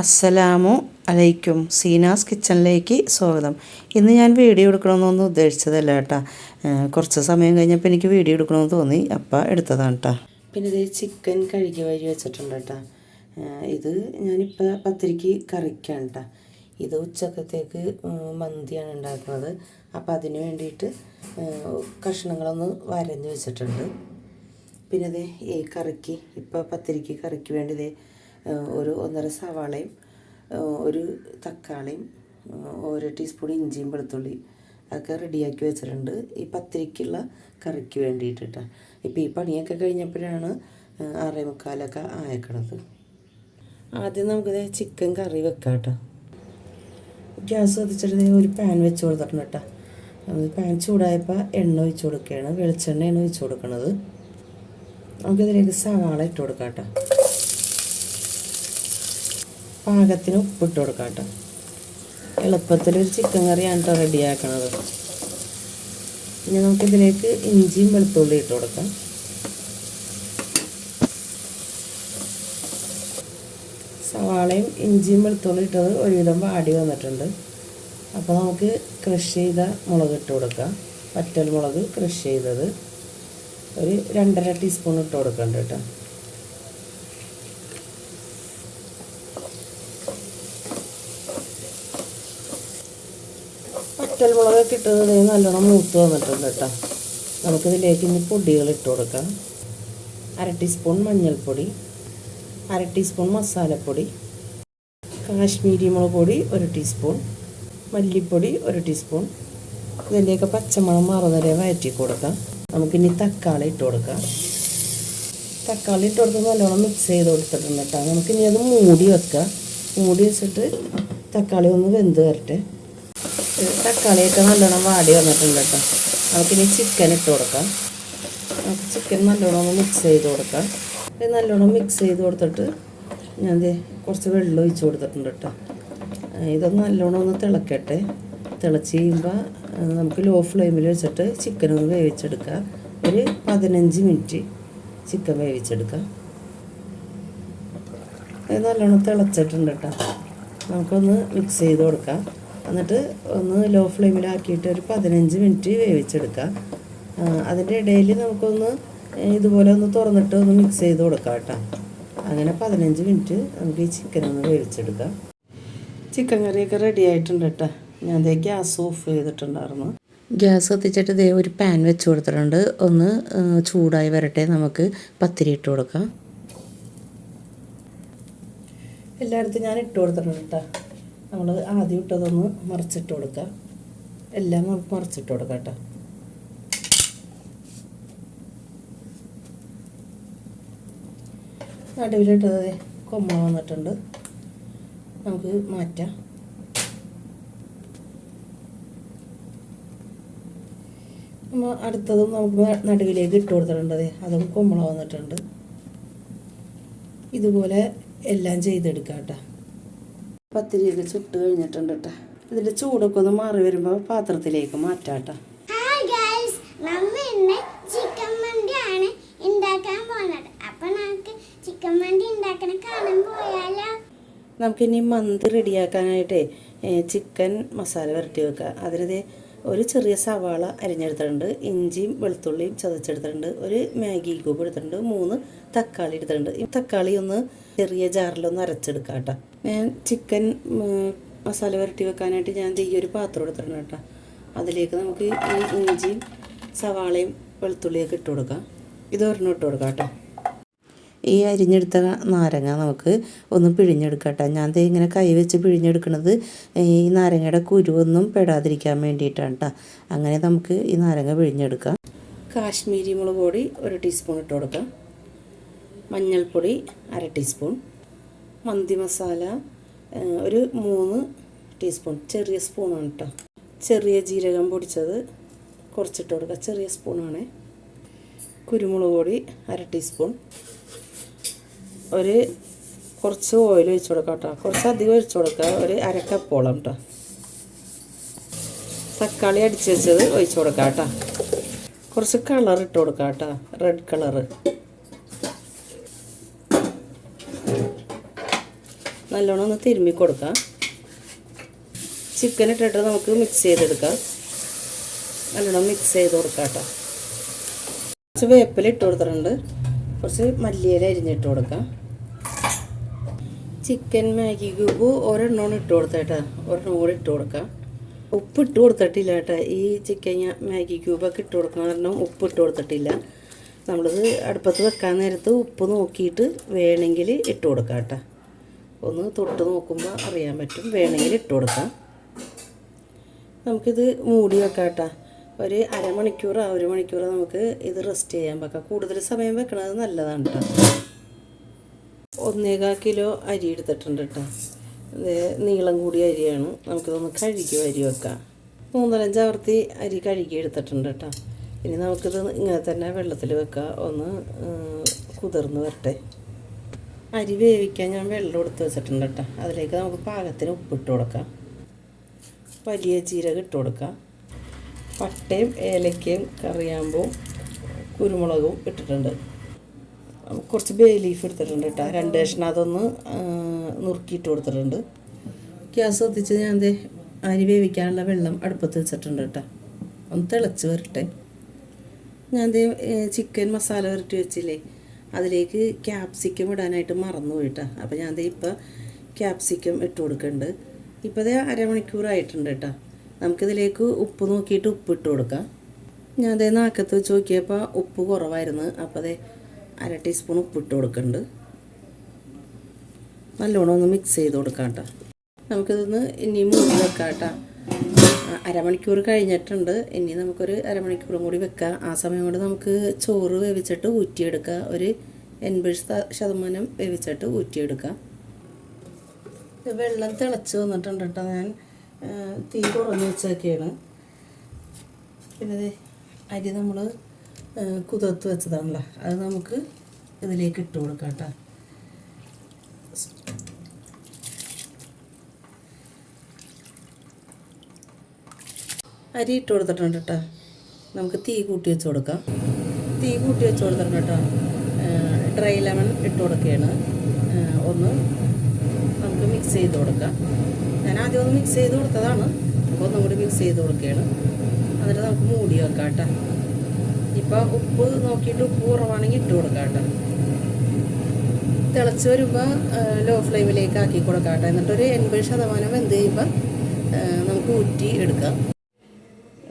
അസ്സലാമു അലൈക്കും. സീനാസ് കിച്ചണിലേക്ക് സ്വാഗതം. ഇന്ന് ഞാൻ വീഡിയോ എടുക്കണമെന്നൊന്നും ഉദ്ദേശിച്ചതല്ല കേട്ടോ. കുറച്ച് സമയം കഴിഞ്ഞപ്പോൾ എനിക്ക് വീഡിയോ എടുക്കണമെന്ന് തോന്നി. അപ്പം എടുത്തതാണ് കേട്ടോ. പിന്നെ ഇത് ചിക്കൻ കഴുകി വഴി വെച്ചിട്ടുണ്ട് കേട്ടോ. ഇത് ഞാനിപ്പോൾ പത്തിരിക്ക് കറിക്കാണ് കേട്ടോ. ഇത് ഉച്ചക്കത്തേക്ക് മന്തിയാണ് ഉണ്ടാക്കുന്നത്. അപ്പോൾ അതിന് വേണ്ടിയിട്ട് കഷ്ണങ്ങളൊന്ന് വരഞ്ഞ് വെച്ചിട്ടുണ്ട്. പിന്നെ ഈ കറിക്ക് ഇപ്പോൾ പത്തിരിക്ക് കറിക്ക് വേണ്ടി ഒരു ഒന്നര സവാളയും ഒരു തക്കാളിയും ഒരു ടീസ്പൂൺ ഇഞ്ചിയും വെളുത്തുള്ളി അതൊക്കെ റെഡിയാക്കി വെച്ചിട്ടുണ്ട്. ഈ പത്തിരിക്കുള്ള കറിക്ക് വേണ്ടിയിട്ടാണ് ഇപ്പോൾ ഈ പണിയൊക്കെ കഴിഞ്ഞപ്പോഴാണ് ആറേ മുക്കാലൊക്കെ ആയക്കണത്. ആദ്യം നമുക്കിത് ചിക്കൻ കറി വെക്കാം കേട്ടോ ഗ്യാസ് കത്തിച്ചിട്ട് ഒരു പാൻ വെച്ച് കൊടുത്തിട്ടുണ്ട് കേട്ടോ. പാൻ ചൂടായപ്പോൾ എണ്ണ ഒഴിച്ച് കൊടുക്കുകയാണ്. വെളിച്ചെണ്ണയാണ് ഒഴിച്ച് കൊടുക്കുന്നത് നമുക്കിതിലേക്ക് സവാള ഇട്ട് കൊടുക്കാം കേട്ടോ. പാകത്തിന് ഉപ്പിട്ട് കൊടുക്കാം കേട്ടോ എളുപ്പത്തിൽ ഒരു ചിക്കൻ കറിയാണ് കേട്ടോ റെഡിയാക്കണത്. ഇനി നമുക്കിതിലേക്ക് ഇഞ്ചിയും വെളുത്തുള്ളി ഇട്ട് കൊടുക്കാം. സവാളയും ഇഞ്ചിയും വെളുത്തുള്ളി ഇട്ടത് ഒരുവിധം വാടി വന്നിട്ടുണ്ട്. അപ്പോൾ നമുക്ക് ക്രഷ് ചെയ്ത മുളക് ഇട്ട് കൊടുക്കാം. വറ്റൽ മുളക് ക്രഷ് ചെയ്തത് ഒരു രണ്ടര ടീസ്പൂൺ ഇട്ട് കൊടുക്കണ്ട കേട്ടോ വറ്റൽ മുളകൊക്കെ ഇട്ടത് നല്ലോണം മൂത്ത് വന്നിട്ടുണ്ട് കേട്ടോ. നമുക്കിതിലേക്ക് ഇനി പൊടികൾ ഇട്ട് കൊടുക്കാം. അര ടീസ്പൂൺ മഞ്ഞൾപ്പൊടി അര ടീസ്പൂൺ മസാലപ്പൊടി കാശ്മീരി മുളക് പൊടി ഒരു ടീസ്പൂൺ മല്ലിപ്പൊടി ഒരു ടീസ്പൂൺ. ഇതിന്റെയൊക്കെ പച്ചമുളക് മാറുന്നവരെ വയറ്റി കൊടുക്കാം. നമുക്കിനി തക്കാളി ഇട്ട് കൊടുക്കാം. തക്കാളി ഇട്ട് കൊടുത്ത് നല്ലോണം മിക്സ് ചെയ്ത് കൊടുത്തിട്ടുണ്ട് കേട്ടോ. നമുക്കിനി അത് മൂടി വെക്കാം. മൂടി വെച്ചിട്ട് തക്കാളി ഒന്ന് വെന്ത് വരട്ടെ. തക്കാളിയൊക്കെ നല്ലോണം വാടി വന്നിട്ടുണ്ട് കേട്ടോ. നമുക്കിനി ചിക്കൻ ഇട്ട് കൊടുക്കാം. നമുക്ക് ചിക്കൻ നല്ലോണം ഒന്ന് മിക്സ് ചെയ്ത് കൊടുക്കാം. ഇത് നല്ലോണം മിക്സ് ചെയ്ത് കൊടുത്തിട്ട് ഞാൻ കുറച്ച് വെള്ളം ഒഴിച്ച് കൊടുത്തിട്ടുണ്ട് കേട്ടോ. ഇതൊന്ന് നല്ലോണം ഒന്ന് തിളക്കട്ടെ. തിളച്ച് കഴിയുമ്പോൾ നമുക്ക് ലോ ഫ്ലെയിമിൽ വെച്ചിട്ട് ചിക്കൻ ഒന്ന് വേവിച്ചെടുക്കുക ഒരു പതിനഞ്ച് മിനിറ്റ് ചിക്കൻ വേവിച്ചെടുക്കാം. ഇത് നല്ലോണം തിളച്ചിട്ടുണ്ട് കേട്ടോ. നമുക്കൊന്ന് മിക്സ് ചെയ്ത് കൊടുക്കാം. എന്നിട്ട് ഒന്ന് ലോ ഫ്ലെയിമിലാക്കിയിട്ട് ഒരു പതിനഞ്ച് മിനിറ്റ് വേവിച്ചെടുക്കാം അതിന്റെ ഇടയിൽ നമുക്കൊന്ന് ഇതുപോലെ ഒന്ന് തുറന്നിട്ട് ഒന്ന് മിക്സ് ചെയ്ത് കൊടുക്കാം കേട്ടോ. അങ്ങനെ പതിനഞ്ച് മിനിറ്റ് നമുക്ക് ഈ ചിക്കൻ ഒന്ന് വേവിച്ചെടുക്കാം. ചിക്കൻ കറിയൊക്കെ റെഡി ആയിട്ടുണ്ട് കേട്ടോ. ഞാൻ ദേ ഗ്യാസ് ഓഫ് ചെയ്തിട്ടുണ്ടായിരുന്നു. ഗ്യാസ് കത്തിച്ചിട്ട് ഇതേ ഒരു പാൻ വെച്ച് കൊടുത്തിട്ടുണ്ട്. ഒന്ന് ചൂടായി വരട്ടെ നമുക്ക് പത്തിരി ഇട്ട് കൊടുക്കാം. എല്ലായിടത്തും ഞാൻ ഇട്ട് കൊടുത്തിട്ടുണ്ട് കേട്ടോ. നമ്മൾ ആദ്യം ഇട്ടതൊന്ന് മറിച്ചിട്ട് കൊടുക്കുക എല്ലാം നമുക്ക് മറിച്ചിട്ട് കൊടുക്കാം കേട്ടോ. നടുവിലിട്ടത് കൊമ്മ വന്നിട്ടുണ്ട്. നമുക്ക് മാറ്റാം. അടുത്തതും നമുക്ക് നടുവിലേക്ക് ഇട്ട് കൊടുത്തിട്ടുണ്ട് അതും കൊമ്മള വന്നിട്ടുണ്ട്. ഇതുപോലെ എല്ലാം ചെയ്തെടുക്കാം കേട്ടോ. പത്തിരിയൊക്കെ ചുട്ട് കഴിഞ്ഞിട്ടുണ്ട് കേട്ടോ ഇതിന്റെ ചൂടൊക്കെ ഒന്ന് മാറി വരുമ്പോൾ പാത്രത്തിലേക്ക് മാറ്റാം കേട്ടോ ചിക്കൻ മന്തിയാണ് ഉണ്ടാക്കാൻ പോകുന്നത് അപ്പൊ നമുക്ക് ചിക്കൻ മന്തി ഉണ്ടാക്കണ കാണാൻ പോയാലോ. നമുക്കിനി മന്തി റെഡിയാക്കാനായിട്ടേ ചിക്കൻ മസാല വരട്ടി വെക്കുക അതിനത് ഒരു ചെറിയ സവാള അരിഞ്ഞെടുത്തിട്ടുണ്ട് ഇഞ്ചിയും വെളുത്തുള്ളിയും ചതച്ചെടുത്തിട്ടുണ്ട് ഒരു മാഗി കൂപ്പ് എടുത്തിട്ടുണ്ട് മൂന്ന് തക്കാളി എടുത്തിട്ടുണ്ട്. ഈ തക്കാളി ഒന്ന് ചെറിയ ജാറിലൊന്ന് അരച്ചെടുക്കാം കേട്ടോ. ഞാൻ ചിക്കൻ മസാല വരട്ടി വെക്കാനായിട്ട് ഞാൻ ഈ ഒരു പാത്രം എടുത്തിട്ടുണ്ട് കേട്ടോ. അതിലേക്ക് നമുക്ക് ഈ ഇഞ്ചിയും സവാളയും വെളുത്തുള്ളിയൊക്കെ ഇട്ട് കൊടുക്കാം. ഇത് ഒരെണ്ണം ഇട്ട് കൊടുക്കാം കേട്ടോ. ഈ അരിഞ്ഞെടുത്ത നാരങ്ങ നമുക്ക് ഒന്ന് പിഴിഞ്ഞെടുക്കട്ടെ. കേട്ടോ ഞാൻ ഇങ്ങനെ കൈ വെച്ച് പിഴിഞ്ഞെടുക്കുന്നത് ഈ നാരങ്ങയുടെ കുരുവൊന്നും പെടാതിരിക്കാൻ വേണ്ടിയിട്ടാണ് കേട്ടോ അങ്ങനെ നമുക്ക് ഈ നാരങ്ങ പിഴിഞ്ഞെടുക്കാം. കാശ്മീരി മുളക് പൊടി ഒരു ടീസ്പൂൺ ഇട്ട് കൊടുക്കാം. മഞ്ഞൾപ്പൊടി അര ടീസ്പൂൺ. മന്തി മസാല ഒരു മൂന്ന് ടീസ്പൂൺ. ചെറിയ സ്പൂണാണ് കേട്ടോ ചെറിയ ജീരകം പൊടിച്ചത് കുറച്ചിട്ട് കൊടുക്കുക ചെറിയ സ്പൂണാണ്. കുരുമുളക് പൊടി അര ടീസ്പൂൺ. ഒരു കുറച്ച് ഓയിൽ ഒഴിച്ച് കൊടുക്കാം കേട്ടോ. കുറച്ച് അധികം ഒഴിച്ച് കൊടുക്കുക. ഒരു അരക്കപ്പോളം കേട്ടോ. തക്കാളി അടിച്ച് വെച്ചത് ഒഴിച്ച് കൊടുക്കാം കേട്ടോ. കുറച്ച് കളർ ഇട്ട് കൊടുക്കാം കേട്ടോ. റെഡ് കളറ് നല്ലോണം ഒന്ന് തിരുമ്മി കൊടുക്കാം. ചിക്കൻ ഇട്ടിട്ട് നമുക്ക് മിക്സ് ചെയ്തെടുക്കാം. നല്ലോണം മിക്സ് ചെയ്ത് കൊടുക്കാം കേട്ടോ. കുറച്ച് വേപ്പില ഇട്ട് കൊടുത്തിട്ടുണ്ട്. കുറച്ച് മല്ലിയില അരിഞ്ഞിട്ട് കൊടുക്കാം. ചിക്കൻ മാഗി ക്യൂബ് ഒരെണ്ണമാണ് ഇട്ട് കേട്ടോ ഒരെണ്ണം കൂടെ ഇട്ട് കൊടുക്കാം. ഉപ്പ് ഇട്ട് കൊടുത്തിട്ടില്ല കേട്ടോ. ഈ ചിക്കൻ മാഗി ക്യൂബൊക്കെ ഇട്ട് കൊടുക്കുന്ന കാരണം ഉപ്പ് ഇട്ട് കൊടുത്തിട്ടില്ല. നമ്മളിത് അടുപ്പത്ത് വെക്കാൻ നേരത്ത് ഉപ്പ് നോക്കിയിട്ട് വേണമെങ്കിൽ ഇട്ട് കൊടുക്കാം കേട്ടോ. ഒന്ന് തൊട്ട് നോക്കുമ്പോൾ അറിയാൻ പറ്റും. വേണമെങ്കിൽ ഇട്ട് കൊടുക്കാം. നമുക്കിത് മൂടി വെക്കാം കേട്ടോ. ഒരു അരമണിക്കൂറോ ഒരു മണിക്കൂറോ നമുക്ക് ഇത് റെസ്റ്റ് ചെയ്യാൻ വെക്കാം. കൂടുതൽ സമയം വെക്കണത് നല്ലതാണ് കേട്ടോ. ഒന്നേകാൽ കിലോ അരി എടുത്തിട്ടുണ്ട് കേട്ടോ. ഇത് നീളം കൂടിയ അരിയാണ്. നമുക്കിതൊന്ന് കഴുകി അരി വെക്കാം. മൂന്നരഞ്ച് ആവർത്തി അരി കഴുകി എടുത്തിട്ടുണ്ട് കേട്ടോ. ഇനി നമുക്കിത് ഇങ്ങനെ തന്നെ വെള്ളത്തിൽ വെക്കാം ഒന്ന് കുതിർന്ന് വരട്ടെ. അരി വേവിക്കാൻ ഞാൻ വെള്ളം എടുത്ത് വെച്ചിട്ടുണ്ട് കേട്ടോ. അതിലേക്ക് നമുക്ക് പാകത്തിന് ഉപ്പിട്ട് കൊടുക്കാം. വലിയ ജീരകം ഇട്ട് കൊടുക്കാം. പട്ടയും ഏലക്കയും കറിയാമ്പും കുരുമുളകും ഇട്ടിട്ടുണ്ട്. കുറച്ച് ബേ ലീഫ് എടുത്തിട്ടുണ്ട് കേട്ടോ. രണ്ട് കഷ്ണം അതൊന്ന് നുറുക്കിയിട്ട് കൊടുത്തിട്ടുണ്ട്. ഗ്യാസ് കത്തിച്ച് ഞാൻ ദേ അരി വേവിക്കാനുള്ള വെള്ളം അടുപ്പത്ത് വെച്ചിട്ടുണ്ട് കേട്ടോ. ഒന്ന് തിളച്ച് വരട്ടെ. ഞാൻ ദേ ചിക്കൻ മസാല വരട്ടി വെച്ചില്ലേ അതിലേക്ക് ക്യാപ്സിക്കം ഇടാനായിട്ട് മറന്നു പോയിട്ടാ അപ്പോൾ ഞാൻ ദേ ഇപ്പോൾ ക്യാപ്സിക്കം ഇട്ട് കൊടുക്കുന്നുണ്ട് ഇപ്പോൾ ദേ അരമണിക്കൂറായിട്ടുണ്ട് കേട്ടോ. നമുക്കിതിലേക്ക് ഉപ്പ് നോക്കിയിട്ട് ഉപ്പ് ഇട്ട് കൊടുക്കാം. ഞാൻ അതേ നാക്കത്ത് വെച്ച് നോക്കിയപ്പോൾ ഉപ്പ് കുറവായിരുന്നു. അപ്പോൾ അതേ അര ടീസ്പൂൺ ഉപ്പിട്ട് കൊടുക്കുന്നുണ്ട് നല്ലോണം ഒന്ന് മിക്സ് ചെയ്ത് കൊടുക്കാം കേട്ടോ നമുക്കിതൊന്ന് ഇനി മൂടി വെക്കാം കേട്ടോ അരമണിക്കൂർ കഴിഞ്ഞിട്ടുണ്ട്. ഇനി നമുക്കൊരു അരമണിക്കൂറും കൂടി വെക്കാം. ആ സമയം കൊണ്ട് നമുക്ക് ചോറ് വേവിച്ചിട്ട് ഊറ്റിയെടുക്കുക ഒരു എൺപത് ശത- ശതമാനം വേവിച്ചിട്ട് ഊറ്റിയെടുക്കാം. വെള്ളം തിളച്ച് വന്നിട്ടുണ്ട് കേട്ടോ ഞാൻ തീ കുറഞ്ഞ് വെച്ചൊക്കെയാണ് പിന്നെ അരി നമ്മൾ കുതിർത്ത് വെച്ചതാണല്ലോ. അത് നമുക്ക് ഇതിലേക്ക് ഇട്ട് കൊടുക്കാം കേട്ടോ. അരി ഇട്ട് കൊടുത്തിട്ടുണ്ട് കേട്ടോ. നമുക്ക് തീ കൂട്ടി വെച്ച് കൊടുക്കാം. തീ കൂട്ടി വെച്ച് കൊടുത്തിട്ടുണ്ട് കേട്ടോ. ഡ്രൈ ലെമൺ ഇട്ട് കൊടുക്കുകയാണ്. ഒന്ന് നമുക്ക് മിക്സ് ചെയ്ത് കൊടുക്കാം. ഞാൻ ആദ്യം ഒന്ന് മിക്സ് ചെയ്ത് കൊടുത്തതാണ്. അപ്പോൾ ഒന്നും കൂടി മിക്സ് ചെയ്ത് കൊടുക്കുകയാണ്. എന്നിട്ട് നമുക്ക് മൂടി വെക്കാം കേട്ടോ. ഇപ്പോൾ ഉപ്പ് നോക്കിയിട്ട് ഉപ്പ് കുറവാണെങ്കിൽ ഇട്ട് കൊടുക്കാം കേട്ടോ. തിളച്ച് വരുമ്പോൾ ലോ ഫ്ലെയിമിലേക്ക് ആക്കി കൊടുക്കാം കേട്ടോ. എന്നിട്ടൊരു എൺപത് ശതമാനം വെന്ത് കഴിയുമ്പോൾ നമുക്ക് ഊറ്റി എടുക്കാം.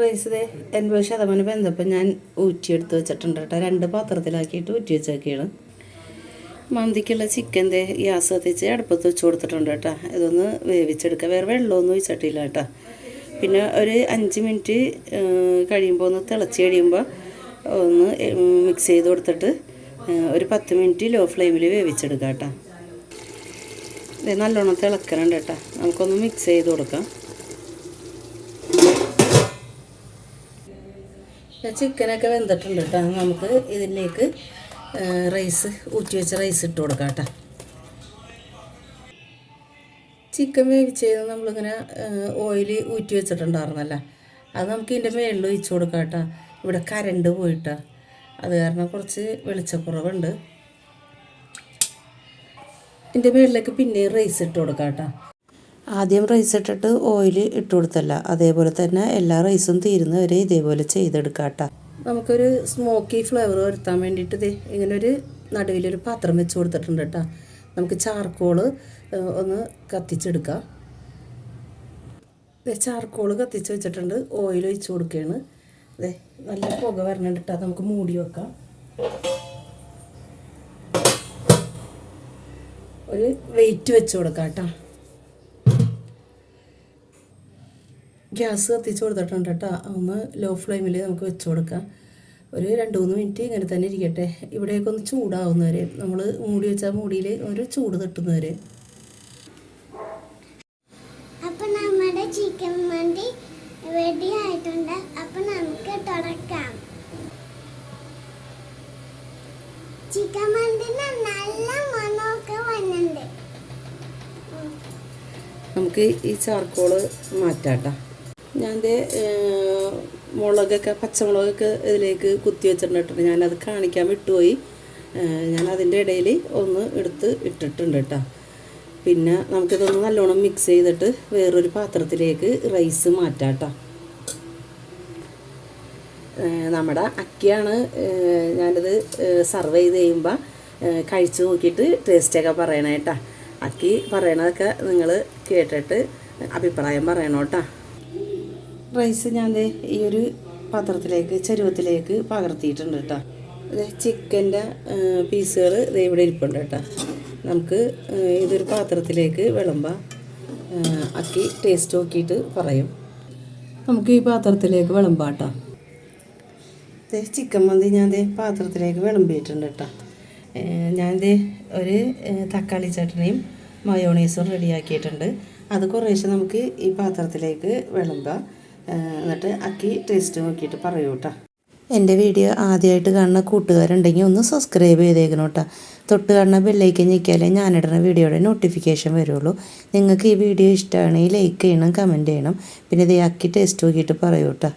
റൈസ് എൺപത് ശതമാനം വെന്തപ്പോൾ ഞാൻ ഊറ്റിയെടുത്ത് വെച്ചിട്ടുണ്ട് കേട്ടോ. രണ്ട് പാത്രത്തിലാക്കിയിട്ട് ഊറ്റി വെച്ചൊക്കെയാണ് മന്തിക്കുള്ള ചിക്കന്റെ ഗ്യാസ് കത്തിച്ച് അടുപ്പത്ത് വെച്ച് കൊടുത്തിട്ടുണ്ട് കേട്ടോ. ഇതൊന്ന് വേവിച്ചെടുക്കുക വേറെ വെള്ളമൊന്നും ഒഴിച്ചിട്ടില്ല കേട്ടോ. പിന്നെ ഒരു അഞ്ച് മിനിറ്റ് കഴിയുമ്പോൾ ഒന്ന് തിളച്ച് കഴിയുമ്പോൾ ഒന്ന് മിക്സ് ചെയ്ത് കൊടുത്തിട്ട് ഒരു പത്ത് മിനിറ്റ് ലോ ഫ്ലെയിമിൽ വേവിച്ചെടുക്കാം കേട്ടോ. ഇത് നല്ലോണം തിളക്കണുണ്ട് കേട്ടോ. നമുക്കൊന്ന് മിക്സ് ചെയ്ത് കൊടുക്കാം. ചിക്കനൊക്കെ വെന്തിട്ടുണ്ട് കേട്ടോ. നമുക്ക് ഇതിലേക്ക് റൈസ് ഊറ്റി വെച്ച റൈസ് ഇട്ട് കൊടുക്കാം കേട്ടോ. ചിക്കൻ വേവിച്ചത് നമ്മളിങ്ങനെ ഓയിൽ ഊറ്റി വെച്ചിട്ടുണ്ടായിരുന്നല്ലോ? അത് നമുക്ക് ഇതിന്റെ മേളിൽ ഒഴിച്ച് കൊടുക്കാം കേട്ടോ. ഇവിടെ കരണ്ട് പോയിട്ട. അത് കാരണം കുറച്ച് വെളിച്ചക്കുറവുണ്ട്. ഇതിന്റെ മേളിലേക്ക് പിന്നെയും റൈസ് ഇട്ട് കൊടുക്കാം കേട്ടോ ആദ്യം റൈസ് ഇട്ടിട്ട് ഓയിൽ ഇട്ട് കൊടുത്തല്ല. അതേപോലെ തന്നെ എല്ലാ റൈസും തീരുന്ന വരെ ഇതേപോലെ ചെയ്തെടുക്കാം കേട്ടോ നമുക്കൊരു സ്മോക്കി ഫ്ലേവർ വരുത്താൻ വേണ്ടിയിട്ട് ദേ ഇങ്ങനെ ഒരു നടുവിലൊരു പാത്രം വെച്ച് കൊടുത്തിട്ടുണ്ട് കേട്ടോ നമുക്ക് ചാർക്കോൾ ഒന്ന് കത്തിച്ചെടുക്കാം. ചാർക്കോൾ കത്തിച്ച് വെച്ചിട്ടുണ്ട്. ഓയിൽ ഒഴിച്ച് കൊടുക്കുകയാണ്. ദേ നല്ല പുക അത് നമുക്ക് മൂടി വെക്കാം. ഒരു വെയിറ്റ് വെച്ച് കൊടുക്കാം കേട്ടോ. ഗ്യാസ് കത്തിച്ച് കൊടുത്തിട്ടുണ്ട് കേട്ടോ. ഒന്ന് ലോ ഫ്ലെയിമിൽ നമുക്ക് വെച്ച് കൊടുക്കാം. ഒരു രണ്ട് മൂന്ന് മിനിറ്റ് ഇങ്ങനെ തന്നെ ഇരിക്കട്ടെ. ഇവിടെയൊക്കെ ഒന്ന് ചൂടാവുന്നവരെ നമ്മൾ മൂടി വെച്ചാൽ മൂടിയിൽ ഒരു ചൂട് തട്ടുന്നവരെ. അപ്പൊ നമ്മുടെ ചിക്കൻ മന്തി റെഡി ആയിട്ടുണ്ട് അപ്പൊ നമുക്ക് തുടക്കാം. ചിക്കൻ മന്തിന് നല്ല മണമൊക്കെ വന്നിട്ടുണ്ട്. നമുക്ക് ഈ ചാർക്കോൾ മാറ്റാട്ടോ. ഞാൻ മുളകൊക്കെ പച്ചമുളകൊക്കെ ഇതിലേക്ക് കുത്തി വെച്ചിട്ടുണ്ട് ഞാനത് കാണിക്കാൻ വിട്ടുപോയി. ഞാൻ അതിന്റെ ഇടയിൽ ഒന്ന് എടുത്ത് ഇട്ടിട്ടുണ്ട് കേട്ടോ. പിന്നെ നമുക്കിതൊന്ന് നല്ലോണം മിക്സ് ചെയ്തിട്ട് വേറൊരു പാത്രത്തിലേക്ക് റൈസ് മാറ്റാം കേട്ടോ. നമ്മുടെ അക്കിയാണ് ഞാനിത് സർവ് ചെയ്ത് കഴിയുമ്പോൾ കഴിച്ച് നോക്കിയിട്ട് ടേസ്റ്റൊക്കെ പറയണേ കേട്ടോ. അക്കി പറയണതൊക്കെ നിങ്ങൾ കേട്ടിട്ട് അഭിപ്രായം പറയണം കേട്ടോ. റൈസ് ഞാൻ ഈ ഒരു പാത്രത്തിലേക്ക് ചരുവത്തിലേക്ക് പകർത്തിയിട്ടുണ്ട് കേട്ടോ. ചിക്കന്റെ പീസുകൾ ഇവിടെ ഇരിപ്പുണ്ട് കേട്ടോ. നമുക്ക് ഇതൊരു പാത്രത്തിലേക്ക് വിളമ്പാം. അക്കി ടേസ്റ്റ് നോക്കിയിട്ട് പറയും. നമുക്ക് ഈ പാത്രത്തിലേക്ക് വിളമ്പാം കേട്ടോ. ചിക്കൻ മന്തി ഞാൻ പാത്രത്തിലേക്ക് വിളമ്പിയിട്ടുണ്ട് കേട്ടോ. ദേ ഒരു തക്കാളി ചട്നിയും മയോണൈസും റെഡിയാക്കിയിട്ടുണ്ട്. അത് കുറേശ്ശെ നമുക്ക് ഈ പാത്രത്തിലേക്ക് വിളമ്പാം. എന്നിട്ട് അക്കി ടേസ്റ്റ് നോക്കിയിട്ട് പറയൂ കേട്ടോ. എന്റെ വീഡിയോ ആദ്യമായിട്ട് കാണുന്ന കൂട്ടുകാരുണ്ടെങ്കിൽ ഒന്ന് സബ്സ്ക്രൈബ് ചെയ്തേക്കണം കേട്ടോ. തൊട്ട് കാണുന്ന ബെല്ലൈക്കൻ ഞെക്കിയാലേ ഞാനിടുന്ന വീഡിയോയുടെ നോട്ടിഫിക്കേഷൻ വരുള്ളൂ. നിങ്ങൾക്ക് ഈ വീഡിയോ ഇഷ്ടമാണെങ്കിൽ ലൈക്ക് ചെയ്യണം കമന്റ് ചെയ്യണം. പിന്നെ ഇത് അക്കി ടേസ്റ്റ് നോക്കിയിട്ട് പറയൂ കേട്ടോ.